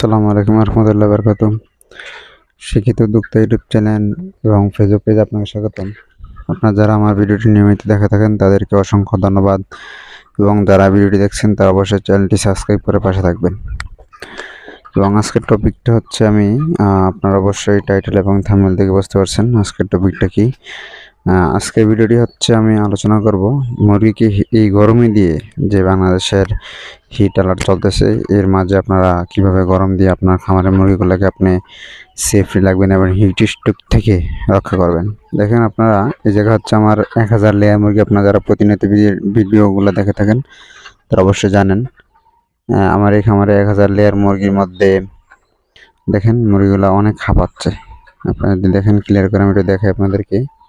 আসসালামু আলাইকুম রহমতুল্লাহ বরকাত। শিক্ষিত উদ্যোক্তা ইউটিউব চ্যানেল এবং ফেসবুক পেজ আপনাকে স্বাগতম। আপনারা যারা আমার ভিডিওটি নিয়মিত দেখে থাকেন, তাদেরকে অসংখ্য ধন্যবাদ। এবং যারা ভিডিওটি দেখছেন, তারা অবশ্যই চ্যানেলটি সাবস্ক্রাইব করে পাশে থাকবেন। এবং আজকের টপিকটা হচ্ছে আমি আপনারা অবশ্যই টাইটেল এবং থাম্বনেল থেকে বুঝতে পারছেন আজকের টপিকটা কি। আজকের ভিডিওটি হচ্ছে আমি আলোচনা করব মুরগিকে এই গরমে দিয়ে যে বাংলাদেশের হিট অ্যালার্ট চলতেছে, এর মাঝে আপনারা কীভাবে গরম দিয়ে আপনার খামারের মুরগিগুলোকে আপনি সেফলি রাখবেন এবং হিট স্ট্রোক থেকে রক্ষা করবেন। দেখেন আপনারা, এই জায়গা হচ্ছে আমার এক হাজার লেয়ার মুরগি। আপনারা যারা প্রতিনিয়ত ভিডি- ভিডিওগুলো দেখে থাকেন, তারা অবশ্যই জানেন আমার এই খামারে এক হাজার লেয়ার মুরগির মধ্যে দেখেন মুরগিগুলো অনেক হাঁপাচ্ছে। আপনারা দেখেন ক্লিয়ার করে আমি একটু দেখাই আপনাদেরকে।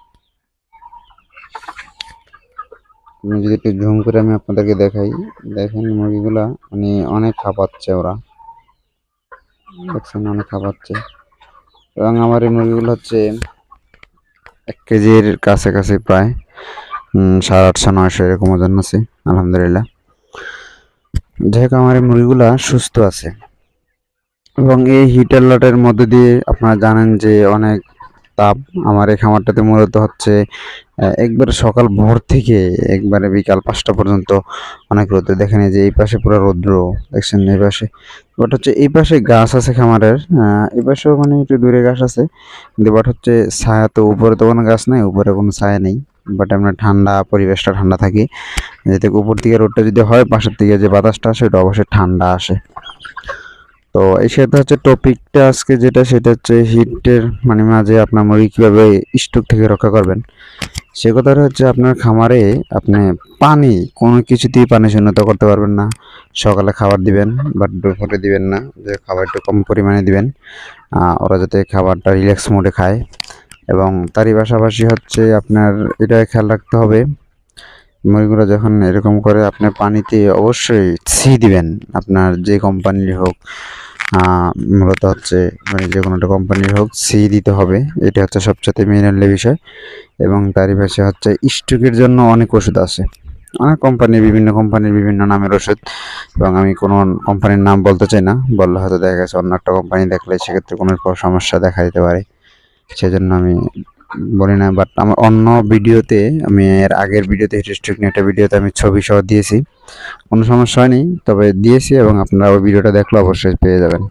আমি যদি একটু ঝুম করে আমি আপনাদেরকে দেখাই। দেখেন মুরগিগুলা মানে অনেক খাপাচ্ছে ওরা। দেখছেন অনেক খাপাচ্ছে। এবং আমার এই মুরগিগুলো হচ্ছে এক কেজির কাছাকাছি প্রায় সাড়ে আটশো, নয়শো এরকম ওজন আছে, আলহামদুলিল্লাহ। যাই হোক, আমার এই মুরগিগুলা সুস্থ আছে। এবং এই হিট অ্যালার্টের মধ্যে দিয়ে আপনারা জানেন যে অনেক তাপ আমার এই খামারটাতে মূলত হচ্ছে একবারে সকাল ভোর থেকে একবারে বিকাল পাঁচটা পর্যন্ত অনেক রোদ্র দেখেন যে এই পাশে পুরো রৌদ্র, দেখছেন এই পাশে। বাট হচ্ছে এই পাশে গাছ আছে খামারের এই পাশেও মানে একটু দূরে গাছ আছে। কিন্তু বাট হচ্ছে ছায়া তো উপরে তো কোনো গাছ নেই, উপরে কোনো ছায়া নেই। বাট আপনার ঠান্ডা, পরিবেশটা ঠান্ডা থাকে। যেতে উপর থেকে রোদটা যদি হয়, পাশের থেকে যে বাতাসটা আসে, ওটা অবশ্যই ঠান্ডা আসে। তো এই সাথে হচ্ছে টপিকটা আজকে যেটা, সেটা হচ্ছে হিটের মানে মাঝে আপনার মুরগি কীভাবে স্ট্রোক থেকে রক্ষা করবেন। সে কথাটা হচ্ছে আপনার খামারে আপনি পানি, কোনো কিছুতেই পানি শূন্যত করতে পারবেন না। সকালে খাবার দিবেন বাট দুপুরে দিবেন না, যে খাবার একটু কম পরিমাণে দিবেন। ওরা যাতে খাবারটা রিল্যাক্স মোডে খায়। এবং তারই পাশাপাশি হচ্ছে আপনার এটা খেয়াল রাখতে হবে মুরগিগুলো যখন এরকম করে আপনি পানিতে অবশ্যই সি দিবেন। আপনার যে কোম্পানির হোক মূলত হচ্ছে মানে যে কোনো একটা কোম্পানির হোক সি দিতে হবে। এটা হচ্ছে সবচেয়ে মেইনলি বিষয়। এবং তারই পাশে হচ্ছে স্ট্রোকের জন্য অনেক ওষুধ আছে। অনেক কোম্পানির বিভিন্ন কোম্পানির বিভিন্ন নামের ওষুধ। এবং আমি কোনো কোম্পানির নাম বলতে চাই না। বললে হয়তো দেখা গেছে অন্য একটা কোম্পানি দেখলে সেক্ষেত্রে কোনো সমস্যা দেখা দিতে পারে। সেজন্য আমি বলি না বাট আমার অন্য ভিডিওতে, আমি এর আগের ভিডিওতে হিস্ট্রিক নিয়ে একটা ভিডিওতে আমি ছবি সহ দিয়েছি। কোনো সমস্যা হয়নি, তবে দিয়েছি এবং আপনারা ওই ভিডিওটা দেখলে অবশ্যই পেয়ে যাবেন।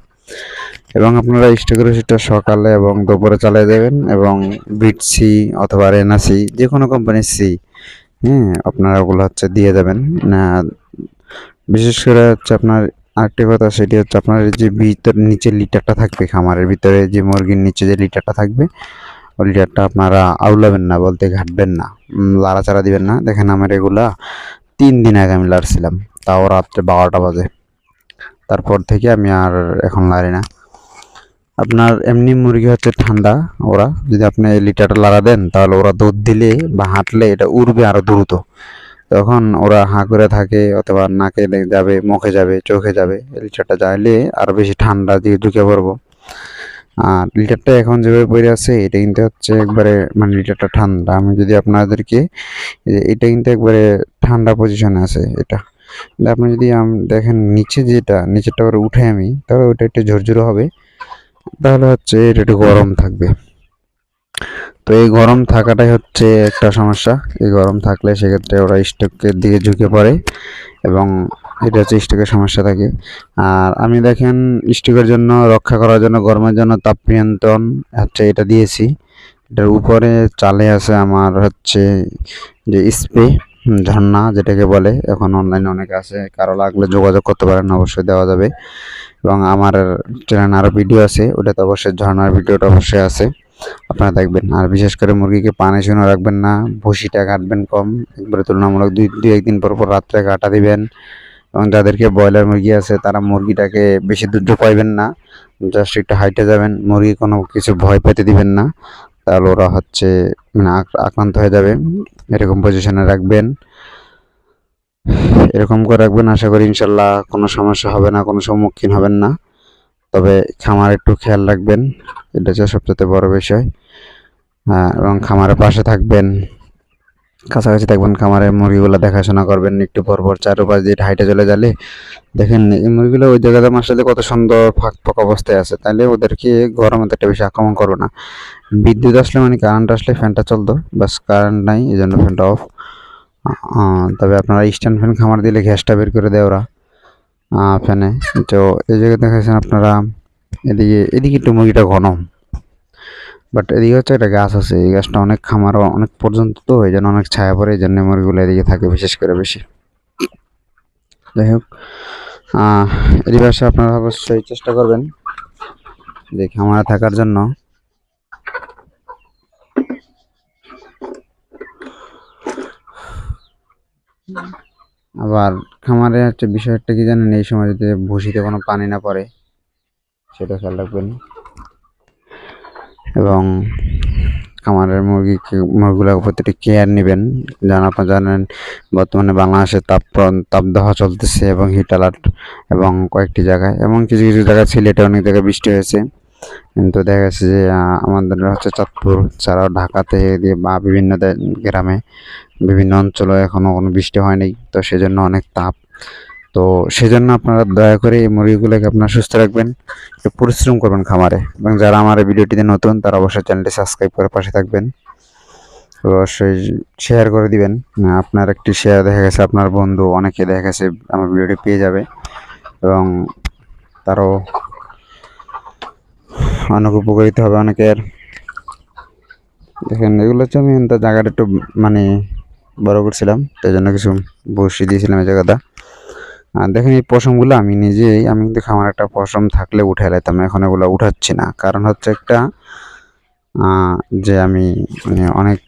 এবং আপনারা স্টকের ওষুধটা সকালে এবং দুপুরে চালিয়ে দেবেন এবং বিট সি অথবা রেনা সি যে কোনো কোম্পানির সি হ্যাঁ আপনারা ওগুলো হচ্ছে দিয়ে দেবেন। না, বিশেষ করে হচ্ছে আপনার আরেকটি কথা, সেটি হচ্ছে আপনার যে ভিতর নিচে লিটারটা থাকবে খামারের ভিতরে, যে মুরগির নিচে যে লিটারটা থাকবে লিটারটা আপনারা আউলাবেন না, বলতে ঘাটবেন না। লাড়াচাড়া দিবেন না। দেখেন আমার এগুলা তিন দিন আগে আমি লাড়ছিলাম। তাও রাত্রে বারোটা বাজে। তারপর থেকে আমি আর এখন লাড়ি না। আপনার এমনি মুরগি হচ্ছে ঠান্ডা, ওরা। যদি আপনি লিটারটা লাড়া দেন, তাহলে ওরা দুধ দিলে বা হাঁটলে এটা উড়বে আরও দ্রুত। তখন ওরা হাঁ করে থাকে, অথবা নাকে যাবে, মুখে যাবে, চোখে যাবে। লিটারটা যাইলে আরও বেশি ঠান্ডা দিয়ে ঢুকে পড়ব। আর লিটারটা এখন যেভাবে পড়ে আছে, এটা কিন্তু হচ্ছে একবারে মানে লিটারটা ঠান্ডা। আমি যদি আপনাদেরকে এটা কিন্তু একবারে ঠান্ডা পজিশনে আছে এটা। আপনি যদি দেখেন নিচে যেটা, নিচেরটা করে উঠে আমি, তাহলে ওটা একটু ঝরঝরে হবে। তাহলে হচ্ছে এটা একটু গরম থাকবে। তো এই গরম থাকাটাই হচ্ছে একটা সমস্যা। এই গরম থাকলে সেক্ষেত্রে ওরা স্টকের দিকে ঝুঁকে পড়ে এবং এটা হচ্ছে স্টকের সমস্যা থাকে। আর আমি দেখেন, স্টকের জন্য, রক্ষা করার জন্য, গরমের জন্য তাপ নিয়ন্ত্রণ হচ্ছে এটা দিয়েছি। এটার উপরে চালে আছে আমার হচ্ছে যে স্প্রে, ঝর্ণা যেটাকে বলে। এখন অনলাইনে অনেক আছে, কারও লাগলে যোগাযোগ করতে পারেন, অবশ্যই দেওয়া যাবে। এবং আমার চ্যানেলে আরও ভিডিও আছে, ওটাতে অবশ্যই ঝর্ণার ভিডিওটা অবশ্যই আছে। আপনারা দেখবেন, আর বিশেষ করে মুরগিকে পানি শুনে রাখবেন না, ভুসিটা কাটবেন কম, একবারে তুলনামূলক দুই দু একদিন পর পর রাত্রে কাটা দিবেন। এবং যাদেরকে ব্রয়লার মুরগি আছে, তারা মুরগিটাকে বেশি দূর পাইবেন না। জাস্ট একটু হাইটে যাবেন, মুরগি কোনো কিছু ভয় পেতে দিবেন না। তাহলে ওরা হচ্ছে মানে আক- আক্রান্ত হয়ে যাবে। এরকম পজিশনে রাখবেন। এরকম করে রাখবেন, আশা করি ইনশাল্লাহ কোনো সমস্যা হবে না, কোনো সম্মুখীন হবেন না। তবে খামার একটু খেয়াল রাখবেন, এটা হচ্ছে সবচেয়ে বড় বিষয়। এবং খামারের পাশে থাকবেন। কাছাকাছি থাকবেন খামারের মুরগিগুলো দেখাশোনা করবেন, একটু পর পর চারোপাশ দিয়ে হাইটে চলে গেলে দেখেন এই মুরগিগুলো ওই জায়গাতে মাসে কত সুন্দর ফাঁক ফাঁক অবস্থায় আছে। তাহলে ওদেরকে গরমে একটা বেশি আক্রমণ করবে না। বিদ্যুৎ আসলে মানে কারেন্ট আসলে ফ্যানটা চলতো, বাস কারেন্ট নাই এই জন্য ফ্যানটা অফ তবে আপনারা স্ট্যান্ড ফ্যান খামার দিলে গ্যাসটা বের করে দেয় ওরা ফ্যানে তো এই জায়গায় দেখাচ্ছেন আপনারা, এদিকে এদিকে একটু মুরগিটা ঘন। বাট এদিকে হচ্ছে একটা গাছ আছে, এই গাছটা অনেক খামার অনেক পর্যন্ত তো এই জন্য অনেক ছায়া পড়ে, এই জন্য মুরগিগুলো এদিকে থাকে বিশেষ করে বেশি। যাই হোক এর পাশে আপনারা অবশ্যই চেষ্টা করবেন যে খামারে থাকার জন্য। আবার খামারে হচ্ছে বিষয়টা কি জানেন, এই সময় যদি ভুসিতে কোনো পানি না পড়ে, সেটা খেয়াল রাখবেন। এবং খামারের মুরগি মুরগিগুলোর প্রতিটি কেয়ার নেবেন। যেন আপনারা জানেন, বর্তমানে বাংলাদেশে তাপ তাপদাহ চলতেছে এবং হিট এবং কয়েকটি জায়গায়, এবং কিছু কিছু জায়গায় সিলেটে অনেক জায়গায় বৃষ্টি হয়েছে। কিন্তু দেখা যাচ্ছে যে আমাদের হচ্ছে চাঁদপুর ছাড়াও ঢাকাতে দিয়ে বা বিভিন্ন গ্রামে বিভিন্ন অঞ্চলে এখনও কোনো বৃষ্টি হয়নি। তো সেজন্য অনেক তাপ তো সেজন্য আপনারা দয়া করে এই মুরগিগুলোকে আপনারা সুস্থ রাখবেন, একটু পরিশ্রম করবেন খামারে এবং যারা আমার ভিডিওটিতে নতুন, তারা অবশ্যই চ্যানেলটি সাবস্ক্রাইব করে পাশে থাকবেন। অবশ্যই শেয়ার করে দিবেন। আপনার একটি শেয়ার দেখা গেছে, আপনার বন্ধু, অনেকে দেখা গেছে, আমার ভিডিওটি পেয়ে যাবে এবং তারও অনেক উপকারিত হবে অনেকের। দেখেন, এগুলো হচ্ছে, আমি জায়গাটা একটু মানে বড় করছিলাম, তাই জন্য কিছু বসিয়ে দিয়েছিলাম এই জায়গাটা। দেখেন এই পশমগুলো আমি নিজেই, আমি কিন্তু আমার একটা পশম থাকলে উঠে লাইতাম, এখন এগুলো উঠাচ্ছি না। কারণ হচ্ছে একটা যে আমি মানে অনেক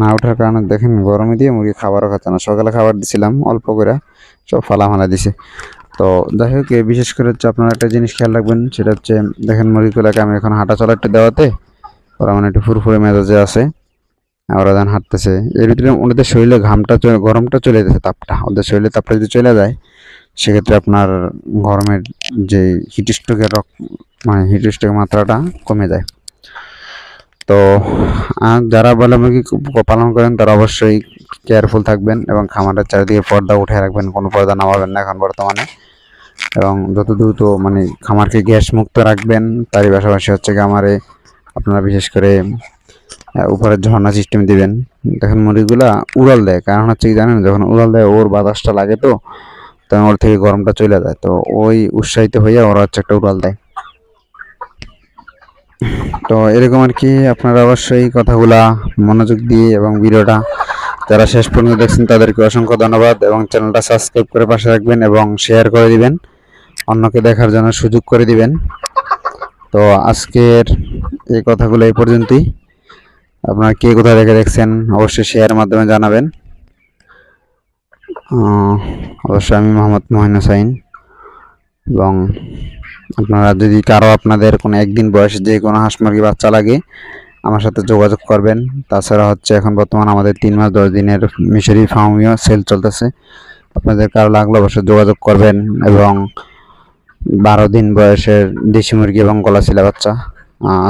না ওঠার কারণে দেখেন গরমে দিয়ে মুরগি খাবারও খাচ্ছে না। সকালে খাবার দিছিলাম, অল্প করে, সব ফালা ফালা দিছে। তো যাই হোক বিশেষ করে হচ্ছে আপনারা একটা জিনিস খেয়াল রাখবেন, সেটা হচ্ছে, দেখেন মুরগিগুলোকে আমি এখন হাঁটা চলা একটু দেওয়াতে, ওরা মানে একটু ফুরফুরে মেজাজে আছে। ওরা যখন হাঁটতেছে। এর ভিতরে ওদের শরীরে ঘামটা গরমটা চলে যেতেছে তাপটা। ওদের শরীরে তাপটা যদি চলে যায়, সেক্ষেত্রে আপনার গরমের যে হিটস্ট্রোকের রক মানে হিটস্ট্রোকের মাত্রাটা কমে যায়। তো যারা বলে মুরগি পালন করেন, তারা অবশ্যই কেয়ারফুল থাকবেন এবং খামারের চারিদিকে পর্দা উঠে রাখবেন। কোনো পর্দা নামাবেন না এখন বর্তমানে। এবং যত দ্রুত মানে খামারকে গ্যাস মুক্ত রাখবেন, তারই পাশাপাশি হচ্ছে খামারে আপনারা বিশেষ করে উপরে ঝর্ণা সিস্টেম দিবেন। দেখেন মুরগিগুলা উড়াল দেয়। কারণ হচ্ছে কি জানেন, যখন উড়াল দেয়, ওর বাতাসটা লাগে তো, তখন ওর থেকে গরমটা চলে যায়। তো ওই উৎসাহিত হয়ে ওরা হচ্ছে একটা উড়াল দেয়। তো এরকম আর কি, আপনারা অবশ্যই কথাগুলা মনোযোগ দিয়ে এবং ভিডিওটা যারা শেষ পর্যন্ত দেখছেন, তাদেরকে অসংখ্য ধন্যবাদ এবং চ্যানেলটা সাবস্ক্রাইব করে পাশে রাখবেন এবং শেয়ার করে দিবেন। অন্যকে দেখার জন্য সুযোগ করে দিবেন। তো আজকের এই কথাগুলো এই পর্যন্তই। আপনারা কে কোথায় দেখে দেখছেন, অবশ্যই শেয়ারের মাধ্যমে জানাবেন। অবশ্যই আমি মোহাম্মদ মহিন হোসাইন এবং আপনারা যদি কারও আপনাদের কোনো একদিন বয়সে যে কোনো হাঁস মুরগি বাচ্চা লাগে, আমার সাথে যোগাযোগ করবেন। তাছাড়া হচ্ছে এখন বর্তমান আমাদের তিন মাস দশ দিনের মিশরি ফার্মিও সেল চলতেছে। আপনাদের কারও লাগলে অবশ্যই যোগাযোগ করবেন এবং বারো দিন বয়সের দেশি মুরগি এবং গলাশিলা বাচ্চা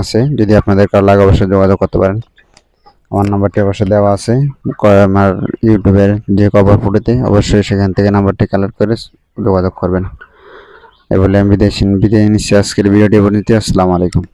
আছে। যদি আপনাদের কারও লাগে অবশ্যই যোগাযোগ করতে পারেন। আমার নাম্বারটি অবশ্যই দেওয়া আছে। আমার ইউটিউবের যে কভার ফুটেতে অবশ্যই সেখান থেকে নাম্বারটি কালেক্ট করে যোগাযোগ করবেন। এ বলে আমি বিদেশ বিদায় নিচ্ছি। আজকের ভিডিওটি বলে নিতে আসসালামু আলাইকুম।